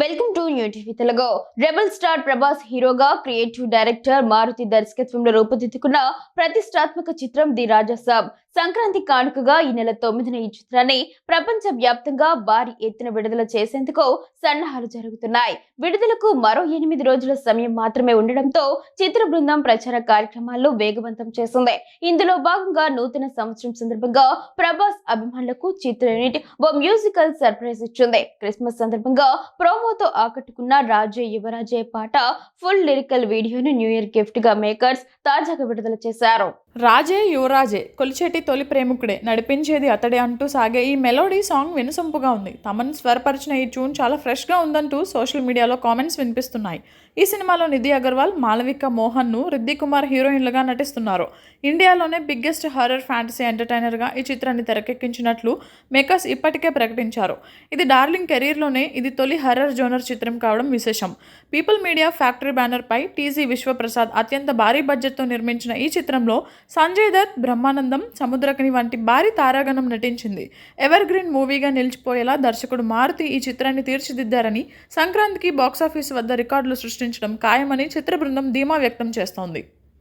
Welcome to new TV Telugu. Rebel star Prabhas హీరోగా creative director Maruti దర్శకత్వంలో రూపుదిద్దుకున్న ప్రతిష్టాత్మక చిత్రం ది రాజా సాబ్. సంక్రాంతి కానుకగా ఈ నెల తొమ్మిదిన ఈ చిత్రాన్ని ప్రపంచ వ్యాప్తంగా భారీ ఎత్తున విడుదల చేసేందుకు సన్నాహాలు జరుగుతున్నాయి. విడుదలకు మరో ఎనిమిది రోజుల సమయం మాత్రమే ఉండడంతో చిత్ర బృందం ప్రచార కార్యక్రమాల్లో వేగవంతం చేసింది ఇందులో భాగంగా నూతన సంవత్సరం సందర్భంగా ప్రభాస్ అభిమానులకు చిత్ర యూనిట్ ఓ మ్యూజికల్ సర్ప్రైజ్ ఇచ్చింది. క్రిస్మస్ సందర్భంగా ప్రోమోతో ఆకట్టుకున్న రాజే యువరాజే పాట ఫుల్ లిరికల్ వీడియోను న్యూ ఇయర్ గిఫ్ట్గా మేకర్స్ తాజాగా విడుదల చేశారు. రాజే యువరాజే కొలిచేటి తొలి ప్రేమికుడే నడిపించేది అతడే అంటూ సాగే ఈ మెలోడీ సాంగ్ వినసొంపుగా ఉంది. తమన్ స్వరపరిచిన ఈ ట్యూన్ చాలా ఫ్రెష్గా ఉందంటూ సోషల్ మీడియాలో కామెంట్స్ వినిపిస్తున్నాయి. ఈ సినిమాలో నిధి అగర్వాల్ మాలవిక మోహన్ను రిద్ది కుమార్ హీరోయిన్లుగా నటిస్తున్నారు. ఇండియాలోనే బిగ్గెస్ట్ హారర్ ఫ్యాంటసీ ఎంటర్టైనర్గా ఈ చిత్రాన్ని తెరకెక్కించినట్లు మేకర్స్ ఇప్పటికే ప్రకటించారు. ఇది డార్లింగ్ కెరీర్లోనే ఇది తొలి హర్రర్ జోనర్ చిత్రం కావడం విశేషం. పీపుల్ మీడియా ఫ్యాక్టరీ బ్యానర్పై టీజీ విశ్వప్రసాద్ అత్యంత భారీ బడ్జెట్ బడ్జెట్తో నిర్మించిన ఈ చిత్రంలో సంజయ్ దత్ బ్రహ్మానందం సముద్రకని వంటి భారీ తారాగణం నటించింది. ఎవర్ గ్రీన్ మూవీగా నిలిచిపోయేలా దర్శకుడు మారుతి ఈ చిత్రాన్ని తీర్చిదిద్దారని సంక్రాంతికి బాక్సాఫీస్ వద్ద రికార్డులు సృష్టించడం ఖాయమని చిత్ర బృందం ధీమా వ్యక్తం చేస్తోంది.